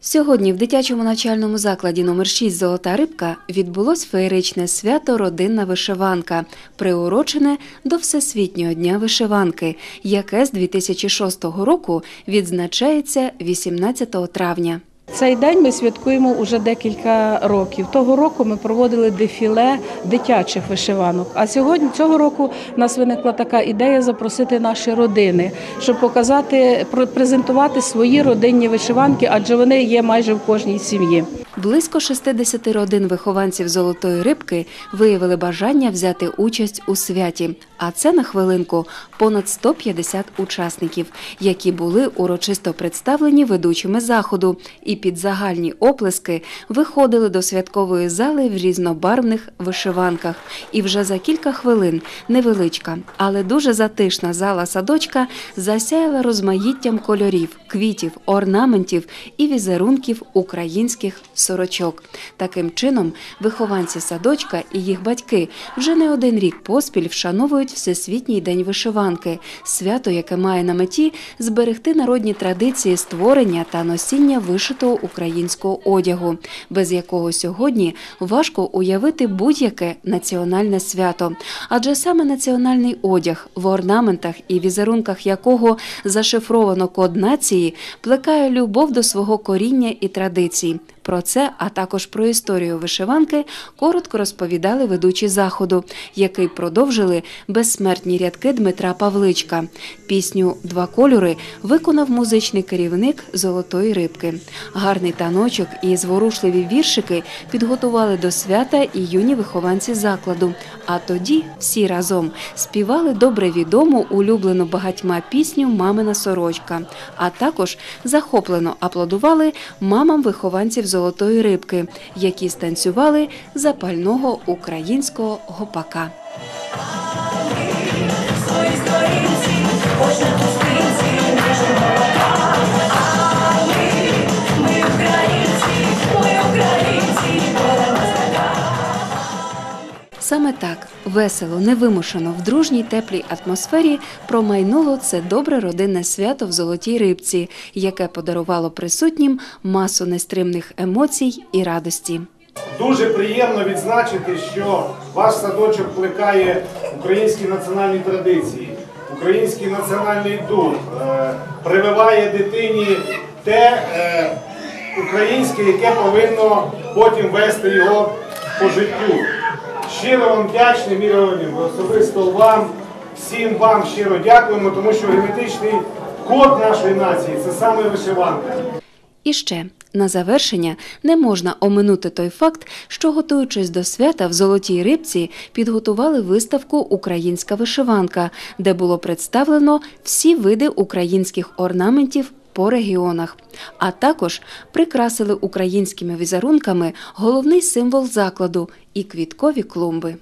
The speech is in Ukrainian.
Сьогодні в дитячому навчальному закладі номер 6 Золота рибка відбулось феєричне свято Родинна вишиванка, приурочене до Всесвітнього дня вишиванки, яке з 2006 року відзначається 18 травня. Цей день ми святкуємо уже декілька років. Того року ми проводили дефіле дитячих вишиванок. А сьогодні цього року в нас виникла така ідея запросити наші родини, щоб показати, презентувати свої родинні вишиванки, адже вони є майже в кожній сім'ї. Близько 60 родин вихованців Золотої рибки виявили бажання взяти участь у святі. А це на хвилинку понад 150 учасників, які були урочисто представлені ведучими заходу і під загальні оплески виходили до святкової зали в різнобарвних вишиванках. І вже за кілька хвилин невеличка, але дуже затишна зала садочка засяяла розмаїттям кольорів, квітів, орнаментів і візерунків українських сорочок. Таким чином, вихованці садочка і їх батьки вже не один рік поспіль вшановують Всесвітній день вишиванки, свято, яке має на меті зберегти народні традиції створення та носіння вишитого українського одягу, без якого сьогодні важко уявити будь-яке національне свято. Адже саме національний одяг, в орнаментах і візерунках якого зашифровано код нації, плекає любов до свого коріння і традицій. Про це, а також про історію вишиванки, коротко розповідали ведучі заходу, який продовжили безсмертні рядки Дмитра Павличка. Пісню Два кольори виконав музичний керівник Золотої рибки. Гарний таночок і зворушливі віршики підготували до свята і юні вихованці закладу. А тоді всі разом співали добре відому улюблену багатьма пісню Мамина сорочка, а також захоплено аплодували мамам вихованців Золотої рибки, які станцювали запального українського гопака. Саме так весело, невимушено, в дружній теплій атмосфері промайнуло це добре родинне свято в золотій рибці, яке подарувало присутнім масу нестримних емоцій і радості. Дуже приємно відзначити, що ваш садочок плекає українські національні традиції, український національний дух, е, прививає дитині те е, українське, яке повинно потім вести його по життю. Щиро вам вдячний, Міра Леонідівна, особисто вам, всім вам щиро дякуємо, тому що генетичний код нашої нації це саме вишиванка. І ще на завершення не можна оминути той факт, що готуючись до свята в золотій рибці підготували виставку Українська вишиванка, де було представлено всі види українських орнаментів. По регіонах, а також прикрасили українськими візерунками головний символ закладу і квіткові клумби.